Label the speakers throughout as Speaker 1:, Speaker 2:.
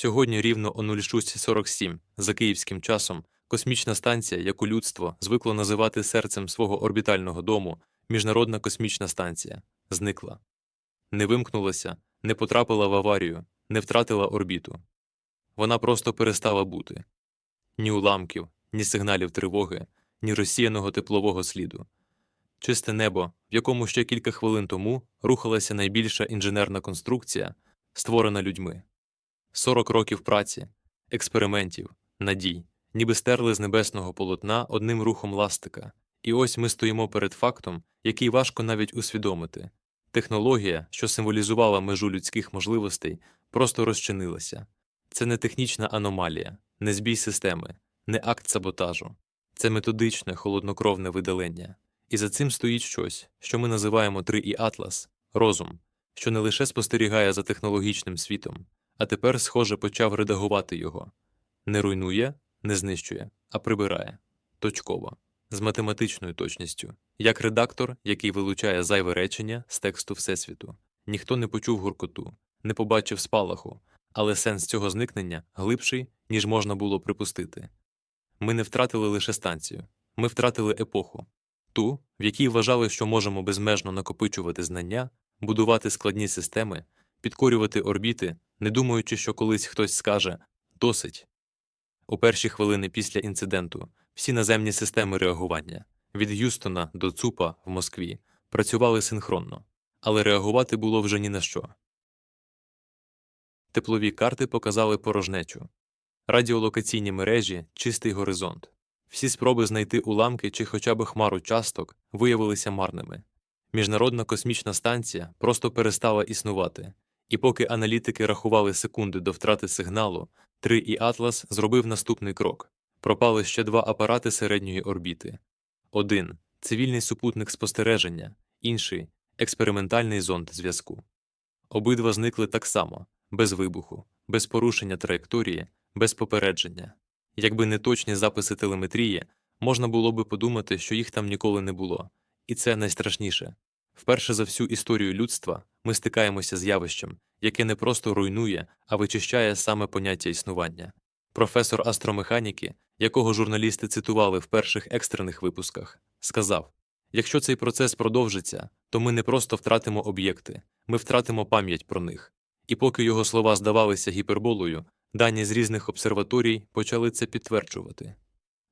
Speaker 1: Сьогодні рівно о 06.47 за київським часом космічна станція, яку людство звикло називати серцем свого орбітального дому, Міжнародна космічна станція, зникла. Не вимкнулася, не потрапила в аварію, не втратила орбіту. Вона просто перестала бути. Ні уламків, ні сигналів тривоги, ні розсіяного теплового сліду. Чисте небо, в якому ще кілька хвилин тому рухалася найбільша інженерна конструкція, створена людьми. 40 років праці, експериментів, надій, ніби стерли з небесного полотна одним рухом ластика. І ось ми стоїмо перед фактом, який важко навіть усвідомити. Технологія, що символізувала межу людських можливостей, просто розчинилася. Це не технічна аномалія, не збій системи, не акт саботажу. Це методичне, холоднокровне видалення. І за цим стоїть щось, що ми називаємо 3І Атлас розум, що не лише спостерігає за технологічним світом, а тепер, схоже, почав редагувати його. Не руйнує, не знищує, а прибирає точково, з математичною точністю, як редактор, який вилучає зайве речення з тексту Всесвіту. Ніхто не почув гуркоту, не побачив спалаху, але сенс цього зникнення глибший, ніж можна було припустити. Ми не втратили лише станцію, ми втратили епоху, ту, в якій вважали, що можемо безмежно накопичувати знання, будувати складні системи, підкорювати орбіти, не думаючи, що колись хтось скаже досить. У перші хвилини після інциденту всі наземні системи реагування від Г'юстона до ЦУПа в Москві працювали синхронно, але реагувати було вже ні на що. Теплові карти показали порожнечу, радіолокаційні мережі чистий горизонт. Всі спроби знайти уламки чи хоча б хмару часток виявилися марними. Міжнародна космічна станція просто перестала існувати, і поки аналітики рахували секунди до втрати сигналу, 3 і Атлас зробив наступний крок. Пропали ще два апарати середньої орбіти. Один цивільний супутник спостереження, інший експериментальний зонд зв'язку. Обидва зникли так само, без вибуху, без порушення траєкторії, без попередження. Якби не точні записи телеметрії, можна було би подумати, що їх там ніколи не було. І це найстрашніше. Вперше за всю історію людства ми стикаємося з явищем, яке не просто руйнує, а вичищає саме поняття існування. Професор астромеханіки, якого журналісти цитували в перших екстрених випусках, сказав: якщо цей процес продовжиться, то ми не просто втратимо об'єкти, ми втратимо пам'ять про них. І поки його слова здавалися гіперболою, дані з різних обсерваторій почали це підтверджувати.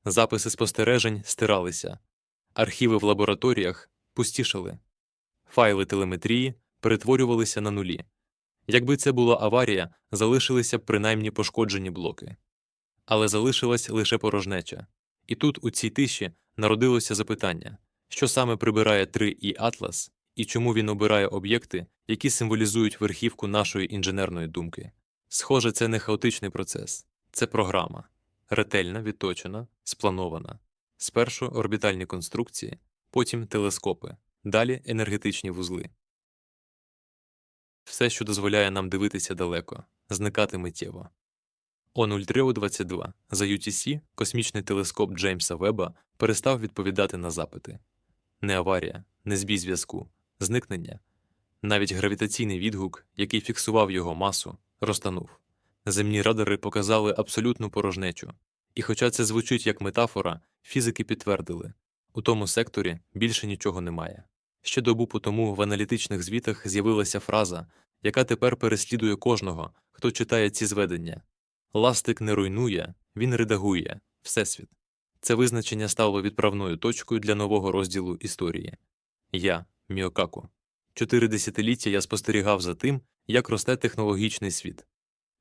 Speaker 1: Записи спостережень стиралися, архіви в лабораторіях пустішали, файли телеметрії перетворювалися на нулі. Якби це була аварія, залишилися б принаймні пошкоджені блоки. Але залишилась лише порожнеча. І тут, у цій тиші, народилося запитання, що саме прибирає 3 і Атлас, і чому він обирає об'єкти, які символізують верхівку нашої інженерної думки. Схоже, це не хаотичний процес, це програма, ретельна, відточена, спланована. Спершу орбітальні конструкції, потім телескопи, далі енергетичні вузли. Все, що дозволяє нам дивитися далеко, зникати миттєво. О 03.22 за UTC космічний телескоп Джеймса Веба перестав відповідати на запити. Не аварія, не збій зв'язку, зникнення. Навіть гравітаційний відгук, який фіксував його масу, розтанув. Земні радари показали абсолютну порожнечу. І хоча це звучить як метафора, фізики підтвердили у тому секторі більше нічого немає. Ще добу по тому в аналітичних звітах з'явилася фраза, яка тепер переслідує кожного, хто читає ці зведення. Ластик не руйнує, він редагує Всесвіт. Це визначення стало відправною точкою для нового розділу історії. Я, Міокаку. Чотири десятиліття я спостерігав за тим, як росте технологічний світ,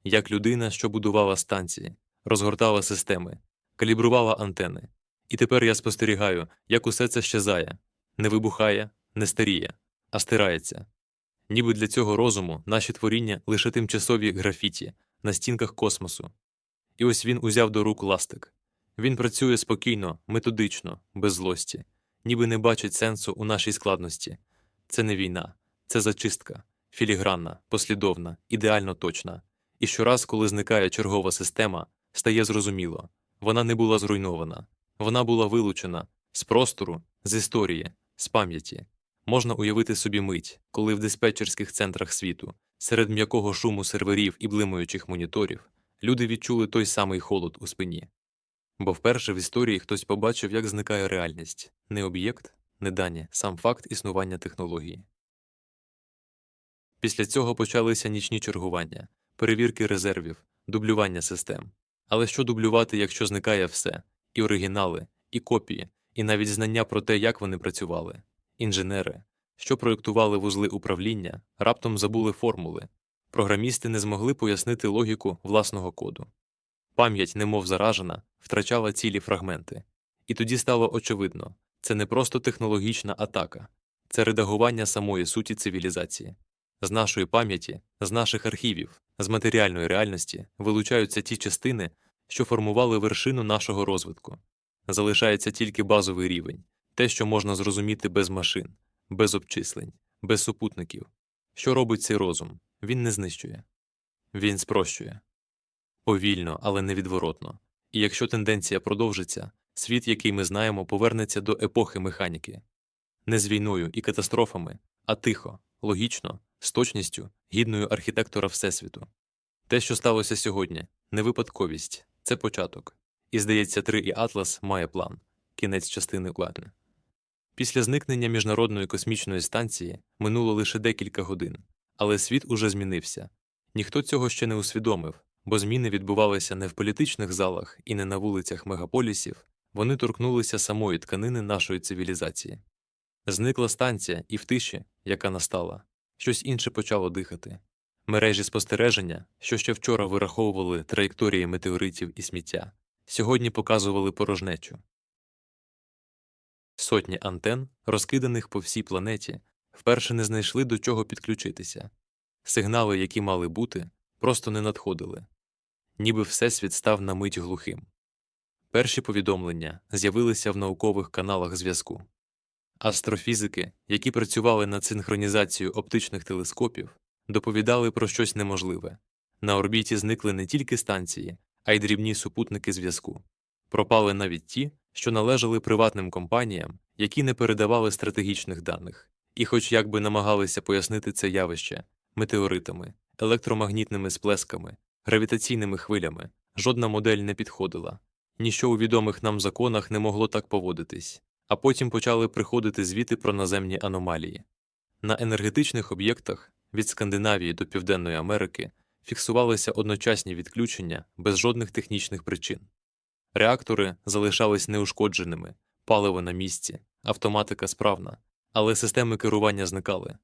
Speaker 1: як людина, що будувала станції, розгортала системи, калібрувала антени. І тепер я спостерігаю, як усе це щезає, не вибухає, не старіє, а стирається. Ніби для цього розуму наші творіння лише тимчасові графіті на стінках космосу. І ось він узяв до рук ластик. Він працює спокійно, методично, без злості, ніби не бачить сенсу у нашій складності. Це не війна, це зачистка, філігранна, послідовна, ідеально точна. І щораз, коли зникає чергова система, стає зрозуміло вона не була зруйнована, вона була вилучена з простору, з історії, з пам'яті. Можна уявити собі мить, коли в диспетчерських центрах світу, серед м'якого шуму серверів і блимаючих моніторів, люди відчули той самий холод у спині. Бо вперше в історії хтось побачив, як зникає реальність не об'єкт, не дані, сам факт існування технології. Після цього почалися нічні чергування, перевірки резервів, дублювання систем. Але що дублювати, якщо зникає все і оригінали, і копії, і навіть знання про те, як вони працювали, інженери, що проєктували вузли управління, раптом забули формули, програмісти не змогли пояснити логіку власного коду. Пам'ять, немов заражена, втрачала цілі фрагменти. І тоді стало очевидно це не просто технологічна атака, це редагування самої суті цивілізації. З нашої пам'яті, з наших архівів, з матеріальної реальності вилучаються ті частини, що формували вершину нашого розвитку. Залишається тільки базовий рівень, те, що можна зрозуміти без машин, без обчислень, без супутників. Що робить цей розум? Він не знищує, він спрощує повільно, але невідворотно. І якщо тенденція продовжиться, світ, який ми знаємо, повернеться до епохи механіки не з війною і катастрофами, а тихо, логічно, з точністю, гідною архітектора Всесвіту. Те, що сталося сьогодні, не випадковість, це початок. І, здається, 3 і Атлас має план кінець частини Гладне. Після зникнення міжнародної космічної станції минуло лише декілька годин, але світ уже змінився. Ніхто цього ще не усвідомив, бо зміни відбувалися не в політичних залах і не на вулицях мегаполісів, вони торкнулися самої тканини нашої цивілізації. Зникла станція, і в тиші, яка настала, щось інше почало дихати. Мережі спостереження, що ще вчора вираховували траєкторії метеоритів і сміття, сьогодні показували порожнечу. Сотні антен, розкиданих по всій планеті, вперше не знайшли до чого підключитися. Сигнали, які мали бути, просто не надходили, ніби Всесвіт став на мить глухим. Перші повідомлення з'явилися в наукових каналах зв'язку. Астрофізики, які працювали над синхронізацією оптичних телескопів, доповідали про щось неможливе. На орбіті зникли не тільки станції, а й дрібні супутники зв'язку. Пропали навіть ті, що належали приватним компаніям, які не передавали стратегічних даних, і, хоч як би намагалися пояснити це явище метеоритами, електромагнітними сплесками, гравітаційними хвилями, жодна модель не підходила, ніщо у відомих нам законах не могло так поводитись, а потім почали приходити звіти про наземні аномалії. На енергетичних об'єктах від Скандинавії до Південної Америки фіксувалися одночасні відключення без жодних технічних причин. Реактори залишались неушкодженими, паливо на місці, автоматика справна, але системи керування зникали.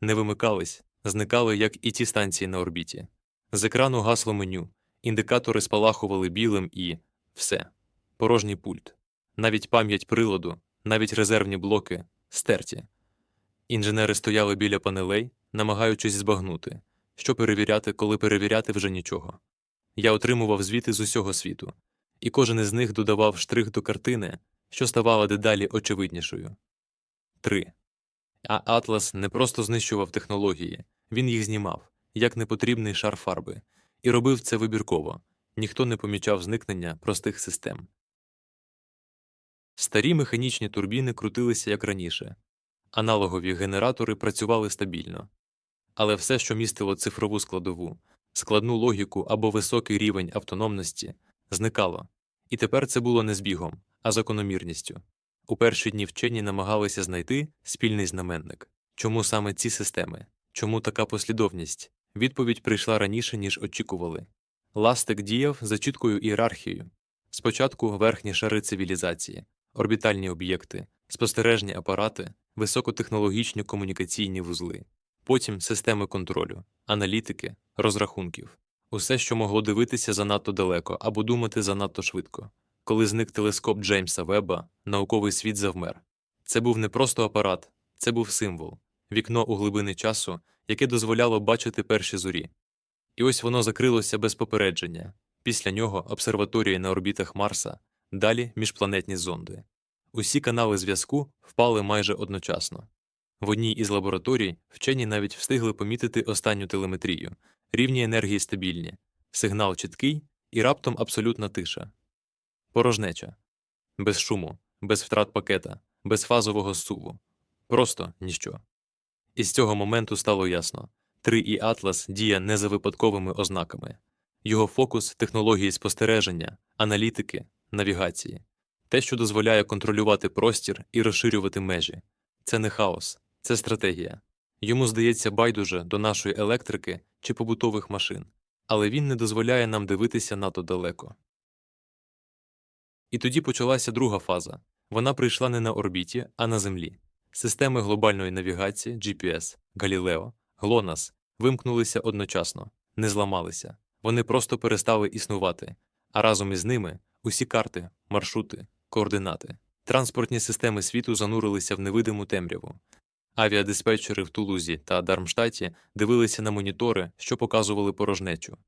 Speaker 1: Не вимикались, зникали, як і ті станції на орбіті. З екрану гасло меню, індикатори спалахували білим і все. Порожній пульт. Навіть пам'ять приладу, навіть резервні блоки стерті. Інженери стояли біля панелей, намагаючись збагнути, що перевіряти, коли перевіряти вже нічого. Я отримував звіти з усього світу, і кожен із них додавав штрих до картини, що ставала дедалі очевиднішою. 3. А Атлас не просто знищував технології, він їх знімав, як непотрібний шар фарби, і робив це вибірково ніхто не помічав зникнення простих систем. Старі механічні турбіни крутилися як раніше, аналогові генератори працювали стабільно, але все, що містило цифрову складову, складну логіку або високий рівень автономності, зникало, і тепер це було не збігом, а закономірністю. У перші дні вчені намагалися знайти спільний знаменник. Чому саме ці системи? Чому така послідовність? Відповідь прийшла раніше, ніж очікували. Ластик діяв за чіткою ієрархією. Спочатку верхні шари цивілізації, орбітальні об'єкти, спостережні апарати, високотехнологічні комунікаційні вузли, потім системи контролю, аналітики, розрахунків, усе, що могло дивитися занадто далеко або думати занадто швидко. Коли зник телескоп Джеймса Веба, науковий світ завмер. Це був не просто апарат, це був символ, вікно у глибини часу, яке дозволяло бачити перші зорі. І ось воно закрилося без попередження. Після нього обсерваторії на орбітах Марса, далі міжпланетні зонди. Усі канали зв'язку впали майже одночасно. В одній із лабораторій вчені навіть встигли помітити останню телеметрію, рівні енергії стабільні, сигнал чіткий і раптом абсолютна тиша. Порожнеча. Без шуму, без втрат пакета, без фазового суву. Просто ніщо. І з цього моменту стало ясно 3 і Атлас діє не за випадковими ознаками. Його фокус технології спостереження, аналітики, навігації, те, що дозволяє контролювати простір і розширювати межі. Це не хаос, це стратегія. Йому здається байдуже до нашої електрики чи побутових машин, але він не дозволяє нам дивитися надто далеко. І тоді почалася друга фаза. Вона прийшла не на орбіті, а на Землі. Системи глобальної навігації GPS, Галілео, ГЛОНАС вимкнулися одночасно, не зламалися. Вони просто перестали існувати, а разом із ними усі карти, маршрути, координати. Транспортні системи світу занурилися в невидиму темряву. Авіадиспетчери в Тулузі та Дармштаті дивилися на монітори, що показували порожнечу.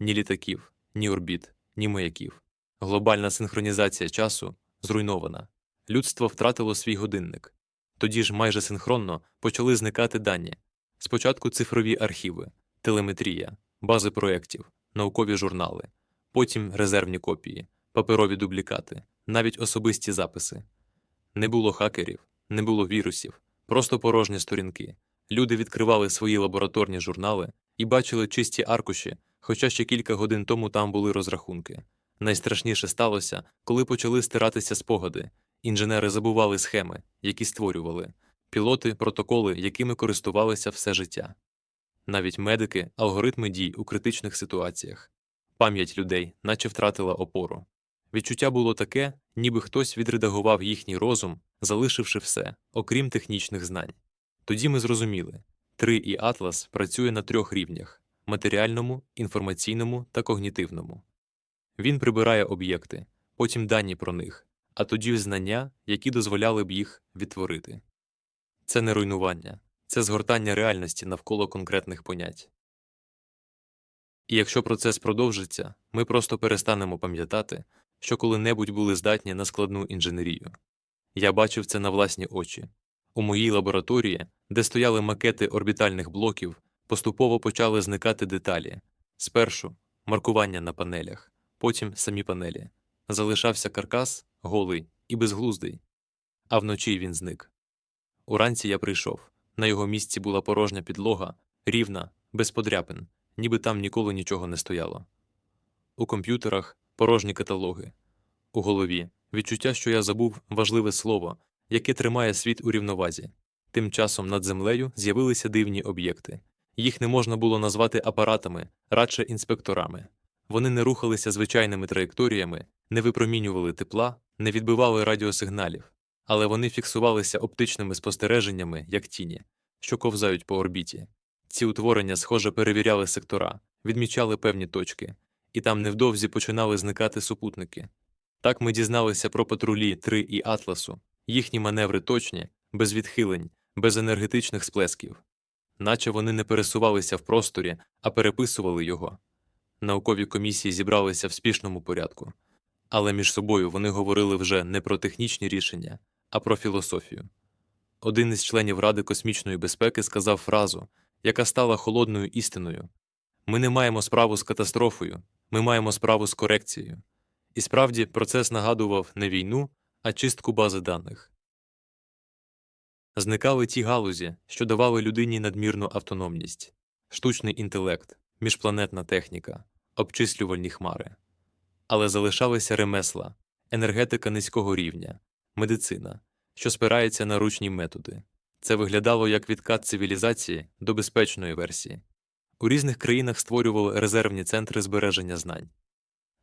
Speaker 1: Ні літаків, ні орбіт, ні маяків. Глобальна синхронізація часу зруйнована. Людство втратило свій годинник. Тоді ж майже синхронно почали зникати дані. Спочатку цифрові архіви, телеметрія, бази проєктів, наукові журнали, потім резервні копії, паперові дублікати, навіть особисті записи. Не було хакерів, не було вірусів, просто порожні сторінки. Люди відкривали свої лабораторні журнали і бачили чисті аркуші, хоча ще кілька годин тому там були розрахунки. Найстрашніше сталося, коли почали стиратися спогади. Інженери забували схеми, які створювали, пілоти протоколи, якими користувалися все життя. Навіть медики алгоритми дій у критичних ситуаціях. Пам'ять людей, наче втратила опору. Відчуття було таке, ніби хтось відредагував їхній розум, залишивши все, окрім технічних знань. Тоді ми зрозуміли три і Атлас працює на трьох рівнях матеріальному, інформаційному та когнітивному. Він прибирає об'єкти, потім дані про них, а тоді знання, які дозволяли б їх відтворити. Це не руйнування, це згортання реальності навколо конкретних понять. І якщо процес продовжиться, ми просто перестанемо пам'ятати, що коли-небудь були здатні на складну інженерію. Я бачив це на власні очі. У моїй лабораторії, де стояли макети орбітальних блоків, поступово почали зникати деталі. Спершу маркування на панелях, потім самі панелі. Залишався каркас, голий і безглуздий, а вночі він зник. Уранці я прийшов. На його місці була порожня підлога, рівна, без подряпин, ніби там ніколи нічого не стояло. У комп'ютерах порожні каталоги. У голові відчуття, що я забув важливе слово, яке тримає світ у рівновазі. Тим часом над землею з'явилися дивні об'єкти. Їх не можна було назвати апаратами, радше інспекторами. Вони не рухалися звичайними траєкторіями, не випромінювали тепла, не відбивали радіосигналів, але вони фіксувалися оптичними спостереженнями, як тіні, що ковзають по орбіті. Ці утворення, схоже, перевіряли сектора, відмічали певні точки, і там невдовзі починали зникати супутники. Так ми дізналися про патрулі 3 і Атласу, їхні маневри точні, без відхилень, без енергетичних сплесків, наче вони не пересувалися в просторі, а переписували його. Наукові комісії зібралися в спішному порядку, але між собою вони говорили вже не про технічні рішення, а про філософію. Один із членів Ради космічної безпеки сказав фразу, яка стала холодною істиною ми не маємо справу з катастрофою, ми маємо справу з корекцією. І справді процес нагадував не війну, а чистку бази даних. Зникали ті галузі, що давали людині надмірну автономність, штучний інтелект, міжпланетна техніка, обчислювальні хмари. Але залишалися ремесла, енергетика низького рівня, медицина, що спирається на ручні методи. Це виглядало як відкат цивілізації до безпечної версії. У різних країнах створювали резервні центри збереження знань.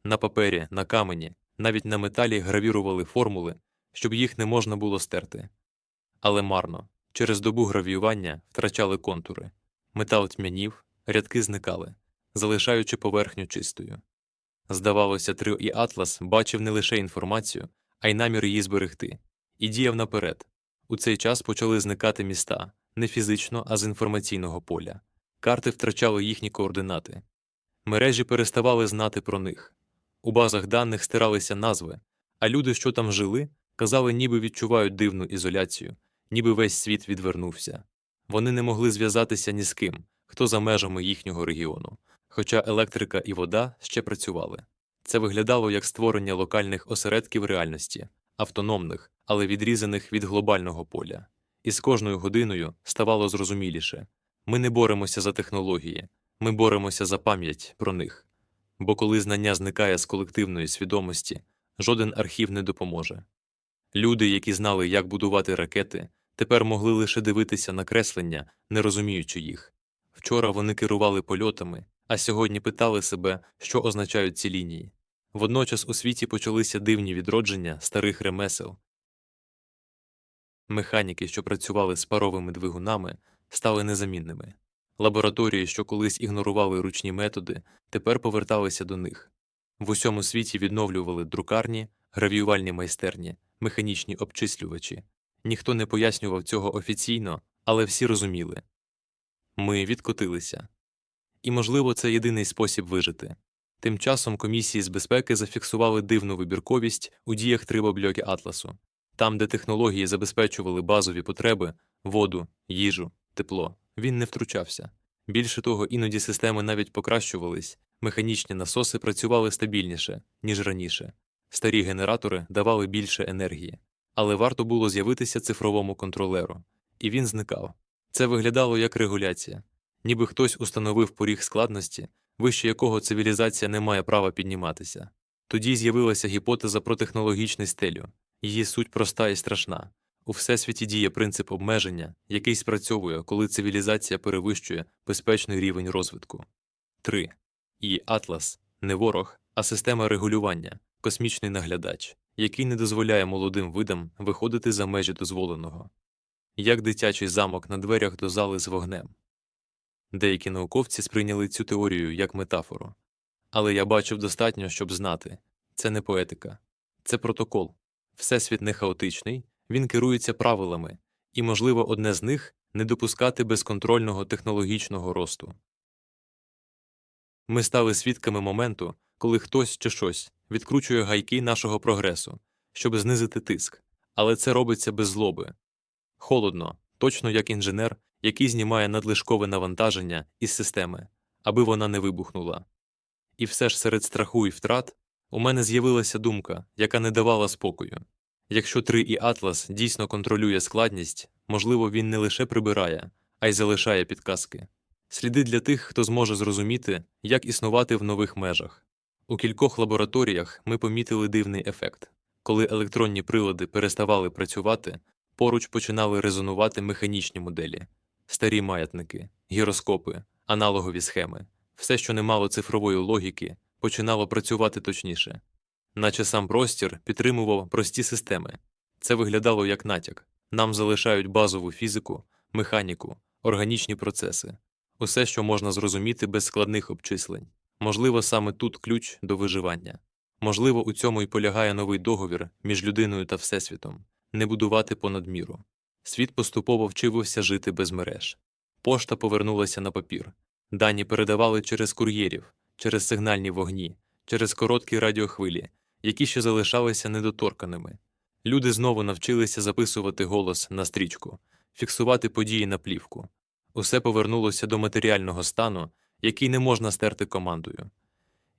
Speaker 1: На папері, на камені, навіть на металі гравірували формули, щоб їх не можна було стерти. Але марно, через добу гравіювання втрачали контури, метал тьмянів, рядки зникали, залишаючи поверхню чистою. Здавалося, Тріо і Атлас бачив не лише інформацію, а й намір її зберегти, і діяв наперед. У цей час почали зникати міста не фізично, а з інформаційного поля. Карти втрачали їхні координати. Мережі переставали знати про них. У базах даних стиралися назви, а люди, що там жили, казали, ніби відчувають дивну ізоляцію, ніби весь світ відвернувся. Вони не могли зв'язатися ні з ким, хто за межами їхнього регіону, хоча електрика і вода ще працювали. Це виглядало як створення локальних осередків реальності, автономних, але відрізаних від глобального поля. І з кожною годиною ставало зрозуміліше ми не боремося за технології, ми боремося за пам'ять про них. Бо коли знання зникає з колективної свідомості, жоден архів не допоможе. Люди, які знали, як будувати ракети, тепер могли лише дивитися на креслення, не розуміючи їх. Вчора вони керували польотами, а сьогодні питали себе, що означають ці лінії. Водночас у світі почалися дивні відродження старих ремесел. Механіки, що працювали з паровими двигунами, стали незамінними. Лабораторії, що колись ігнорували ручні методи, тепер поверталися до них. В усьому світі відновлювали друкарні, гравіювальні майстерні, механічні обчислювачі. Ніхто не пояснював цього офіційно, але всі розуміли. Ми відкотилися. І, можливо, це єдиний спосіб вижити. Тим часом комісії з безпеки зафіксували дивну вибірковість у діях трибобльоки Атласу, там, де технології забезпечували базові потреби воду, їжу, тепло. Він не втручався. Більше того, іноді системи навіть покращувались, механічні насоси працювали стабільніше, ніж раніше. Старі генератори давали більше енергії. Але варто було з'явитися цифровому контролеру, і він зникав. Це виглядало як регуляція, ніби хтось установив поріг складності, вище якого цивілізація не має права підніматися. Тоді з'явилася гіпотеза про технологічний стелю. Її суть проста і страшна. У всесвіті діє принцип обмеження, який спрацьовує, коли цивілізація перевищує безпечний рівень розвитку. 3. І Атлас не ворог, а система регулювання, космічний наглядач, який не дозволяє молодим видам виходити за межі дозволеного. Як дитячий замок на дверях до зали з вогнем. Деякі науковці сприйняли цю теорію як метафору. Але я бачив достатньо, щоб знати це не поетика, це протокол. Всесвіт не хаотичний, він керується правилами, і, можливо, одне з них не допускати безконтрольного технологічного росту. Ми стали свідками моменту, коли хтось чи щось відкручує гайки нашого прогресу, щоб знизити тиск, але це робиться без злоби. Холодно, точно як інженер, який знімає надлишкове навантаження із системи, аби вона не вибухнула. І все ж серед страху і втрат у мене з'явилася думка, яка не давала спокою. Якщо 3 і Атлас дійсно контролює складність, можливо, він не лише прибирає, а й залишає підказки. Сліди для тих, хто зможе зрозуміти, як існувати в нових межах. У кількох лабораторіях ми помітили дивний ефект. Коли електронні прилади переставали працювати, поруч починали резонувати механічні моделі, старі маятники, гіроскопи, аналогові схеми, все, що не мало цифрової логіки, починало працювати точніше. Наче сам простір підтримував прості системи. Це виглядало як натяк. Нам залишають базову фізику, механіку, органічні процеси, усе, що можна зрозуміти без складних обчислень. Можливо, саме тут ключ до виживання. Можливо, у цьому й полягає новий договір між людиною та Всесвітом не будувати понад міру. Світ поступово вчився жити без мереж. Пошта повернулася на папір. Дані передавали через кур'єрів, через сигнальні вогні, через короткі радіохвилі, які ще залишалися недоторканими. Люди знову навчилися записувати голос на стрічку, фіксувати події на плівку. Усе повернулося до матеріального стану, який не можна стерти командою.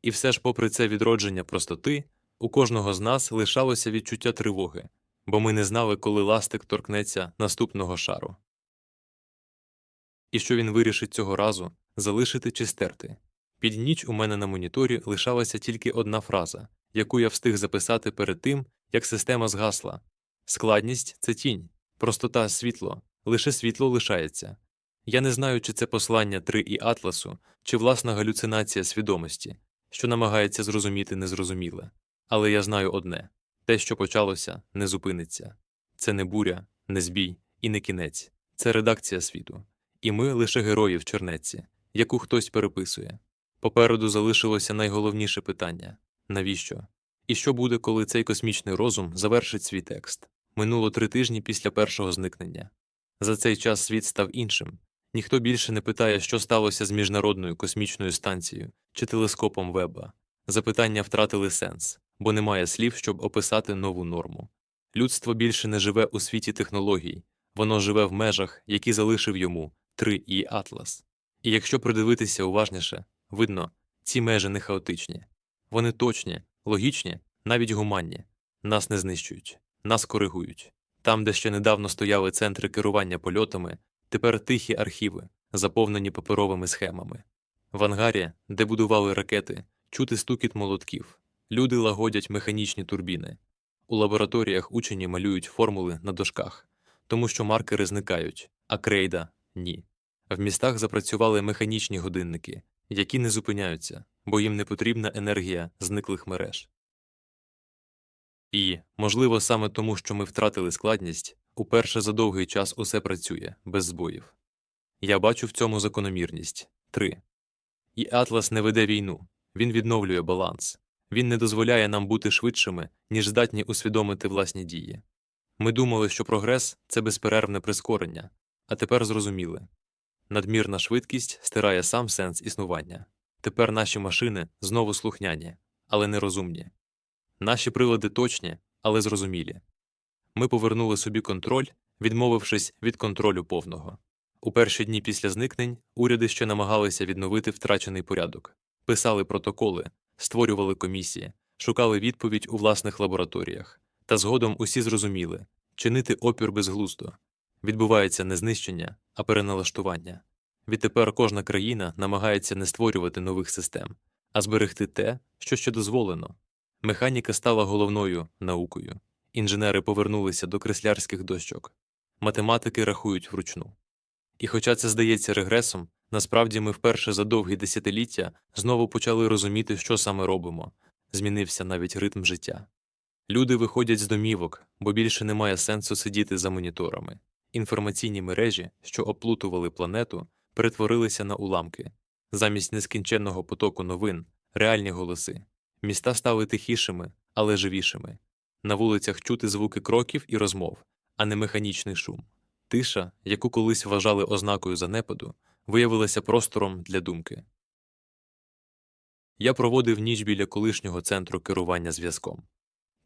Speaker 1: І все ж, попри це відродження простоти, у кожного з нас лишалося відчуття тривоги, бо ми не знали, коли ластик торкнеться наступного шару. І що він вирішить цього разу залишити чи стерти. Під ніч у мене на моніторі лишалася тільки одна фраза, яку я встиг записати перед тим, як система згасла. Складність це тінь, простота світло, лише світло лишається. Я не знаю, чи це послання 3 і Атласу, чи власна галюцинація свідомості, що намагається зрозуміти незрозуміле. Але я знаю одне те, що почалося, не зупиниться. Це не буря, не збій і не кінець, це редакція світу. І ми лише герої в чернеці, яку хтось переписує. Попереду залишилося найголовніше питання навіщо? І що буде, коли цей космічний розум завершить свій текст? Минуло три тижні після першого зникнення. За цей час світ став іншим. Ніхто більше не питає, що сталося з міжнародною космічною станцією чи телескопом Веба. Запитання втратили сенс, бо немає слів, щоб описати нову норму. Людство більше не живе у світі технологій, воно живе в межах, які залишив йому 3 і Атлас. І якщо придивитися уважніше, видно, ці межі не хаотичні. Вони точні, логічні, навіть гуманні. Нас не знищують, нас коригують. Там, де ще недавно стояли центри керування польотами, тепер тихі архіви, заповнені паперовими схемами. В ангарі, де будували ракети, чути стукіт молотків. Люди лагодять механічні турбіни. У лабораторіях учені малюють формули на дошках, тому що маркери зникають, а крейда ні. В містах запрацювали механічні годинники, які не зупиняються, бо їм не потрібна енергія зниклих мереж. І, можливо, саме тому, що ми втратили складність, уперше за довгий час усе працює без збоїв. Я бачу в цьому закономірність 3. І Атлас не веде війну, він відновлює баланс, він не дозволяє нам бути швидшими, ніж здатні усвідомити власні дії. Ми думали, що прогрес це безперервне прискорення, а тепер зрозуміли надмірна швидкість стирає сам сенс існування. Тепер наші машини знову слухняні, але нерозумні. Наші прилади точні, але зрозумілі. Ми повернули собі контроль, відмовившись від контролю повного. У перші дні після зникнень уряди ще намагалися відновити втрачений порядок, писали протоколи, створювали комісії, шукали відповідь у власних лабораторіях. Та згодом усі зрозуміли чинити опір безглуздо. Відбувається не знищення, а переналаштування. Відтепер кожна країна намагається не створювати нових систем, а зберегти те, що ще дозволено. Механіка стала головною наукою. Інженери повернулися до креслярських дощок. Математики рахують вручну. І хоча це здається регресом, насправді ми вперше за довгі десятиліття знову почали розуміти, що саме робимо. Змінився навіть ритм життя. Люди виходять з домівок, бо більше немає сенсу сидіти за моніторами. Інформаційні мережі, що оплутували планету, перетворилися на уламки. Замість нескінченного потоку новин, реальні голоси. Міста стали тихішими, але живішими. На вулицях чути звуки кроків і розмов, а не механічний шум. Тиша, яку колись вважали ознакою занепаду, виявилася простором для думки. Я проводив ніч біля колишнього центру керування зв'язком.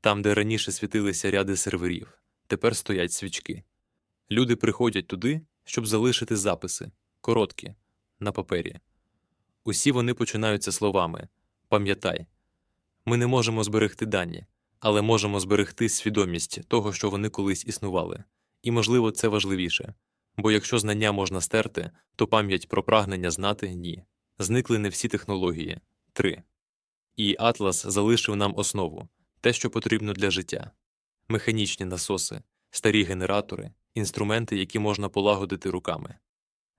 Speaker 1: Там, де раніше світилися ряди серверів, тепер стоять свічки. Люди приходять туди, щоб залишити записи, короткі, на папері. Усі вони починаються словами Пам'ятай, ми не можемо зберегти дані, але можемо зберегти свідомість того, що вони колись існували. І, можливо, це важливіше, бо якщо знання можна стерти, то пам'ять про прагнення знати ні. Зникли не всі технології. 3. І Атлас залишив нам основу те, що потрібно для життя механічні насоси, старі генератори, інструменти, які можна полагодити руками.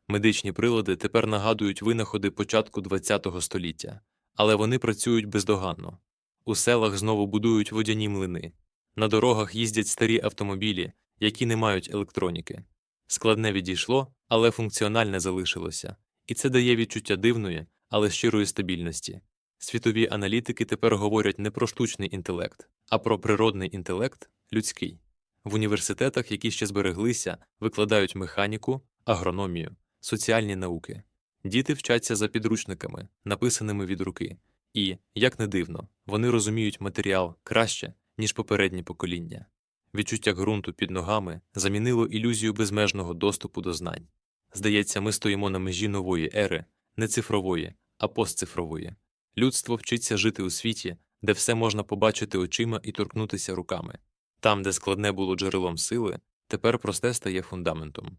Speaker 1: Медичні прилади тепер нагадують винаходи початку ХХ століття, але вони працюють бездоганно. У селах знову будують водяні млини, на дорогах їздять старі автомобілі, які не мають електроніки. Складне відійшло, але функціональне залишилося, і це дає відчуття дивної, але щирої стабільності. Світові аналітики тепер говорять не про штучний інтелект, а про природний інтелект людський. В університетах, які ще збереглися, викладають механіку, агрономію, соціальні науки. Діти вчаться за підручниками, написаними від руки, і, як не дивно, вони розуміють матеріал краще, ніж попередні покоління. Відчуття ґрунту під ногами замінило ілюзію безмежного доступу до знань. Здається, ми стоїмо на межі нової ери, не цифрової, а постцифрової. Людство вчиться жити у світі, де все можна побачити очима і торкнутися руками. Там, де складне було джерелом сили, тепер просте стає фундаментом.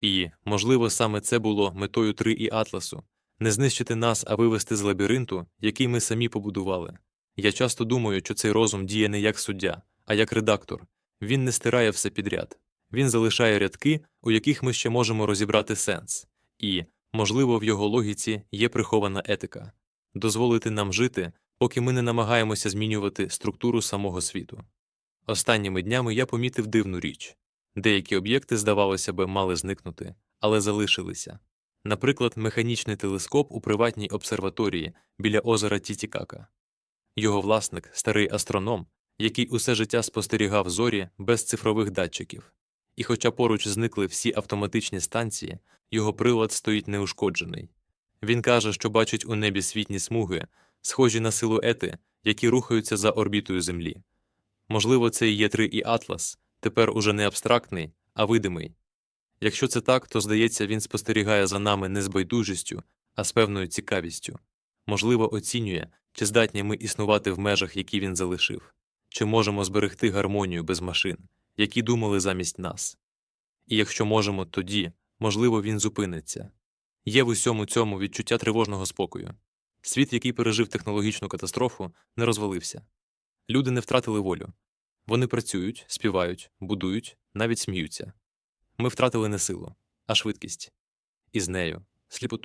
Speaker 1: І, можливо, саме це було метою 3 і Атласу не знищити нас, а вивести з лабіринту, який ми самі побудували. Я часто думаю, що цей розум діє не як суддя, а як редактор. Він не стирає все підряд. Він залишає рядки, у яких ми ще можемо розібрати сенс, і, можливо, в його логіці є прихована етика дозволити нам жити, поки ми не намагаємося змінювати структуру самого світу. Останніми днями я помітив дивну річ деякі об'єкти, здавалося би, мали зникнути, але залишилися. Наприклад, механічний телескоп у приватній обсерваторії біля озера Тітікака. Його власник, старий астроном, який усе життя спостерігав зорі без цифрових датчиків. І хоча поруч зникли всі автоматичні станції, його прилад стоїть неушкоджений. Він каже, що бачить у небі світні смуги, схожі на силуети, які рухаються за орбітою Землі. Можливо, це є 3 і Атлас, тепер уже не абстрактний, а видимий. Якщо це так, то здається, він спостерігає за нами не з байдужістю, а з певною цікавістю. Можливо, оцінює, чи здатні ми існувати в межах, які він залишив, чи можемо зберегти гармонію без машин, які думали замість нас. І якщо можемо, тоді, можливо, він зупиниться. Є в усьому цьому відчуття тривожного спокою. Світ, який пережив технологічну катастрофу, не розвалився. Люди не втратили волю. Вони працюють, співають, будують, навіть сміються. Ми втратили не силу, а швидкість. І з нею сліпоту.